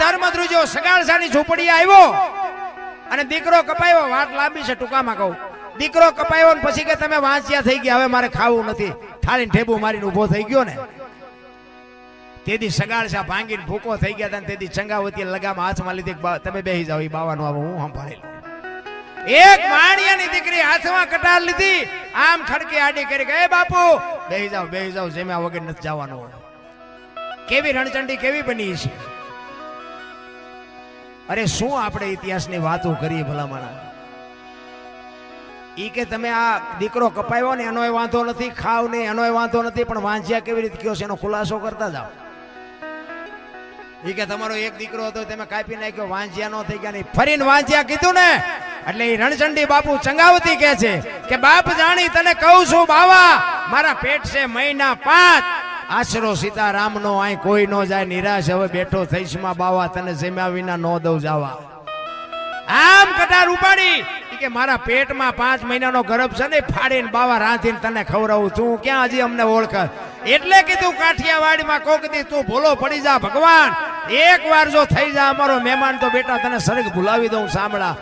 ધર્મ ધ્રુજો સગાળસાની ઝૂંપડી આવ્યો અને દીકરો કપાયો. વાત લાંબી છે, ટૂંકામાં કહું. દીકરો કપાયો ને પછી કે તમે વાંચ્યા થઈ ગયા, હવે મારે ખાવું નથી. થાળીને ઠેબુ મારીને ઊભો થઈ ગયો ને. તેથી સગાળસા ભાંગીને ભૂકો થઈ ગયા હતા તેથી ચંગાવતી લગામ હાથમાં લીધી તમે બેસી જાઓ એ બાવાનું આવો, હું સંભાળી લઉં. એક માણિયાની દીકરી હાથમાં કટાર લીધી. આમ ખડકે આડી કરી કે બાપુ, બેહી જાઓ બેસી જાઓ, જેમ્યા વગર નથી જવાનું કેવી રણચંડી કેવી બની છે અરે શું આપણે ઇતિહાસની વાતો કરીએ ભલામણા? ઈ કે તમે આ દીકરો કપાયો ને એનોય વાંધો નથી, ખાવ ને એનોય વાંધો નથી, પણ વાંચ્યા કેવી રીતે કયો છે એનો ખુલાસો કરતા જાઓ. ઈ કે તમારો એક દીકરો હતો, તમે કાપી નાખ્યો વાંચ્યા નો થઈ ગયા નહીં ફરીને વાંચ્યા કીધું ને? એટલે એ રણચંડી બાપુ ચંગાવતી કે છે કે, બાપ જાણી તને કહું છું, બાવા, મારા પેટ છે મહિના પાંચ આશરો સીતારામ નો અહીં કોઈ નો જાય, નિરાશ હવે બેઠો થઈશમાં બાવા, તને જમ્યા વિના નો દઉં જાવા. આમ કટાર ઉપાડી કે મારા પેટમાં પાંચ મહિનાનો ગર્ભ છે ને ફાડીને બાવા રાંધીને તને ખવડાવું તું ક્યાં હજી અમને ઓળખ? એટલે કીધું, કાઠિયાવાડીમાં કોક દી તું ભૂલો પડી જા ભગવાન. એક વાર જો થઈ જા અમારો મહેમાન, તો બેટા તને સરગ ભૂલાવી દઉં સાંભળા.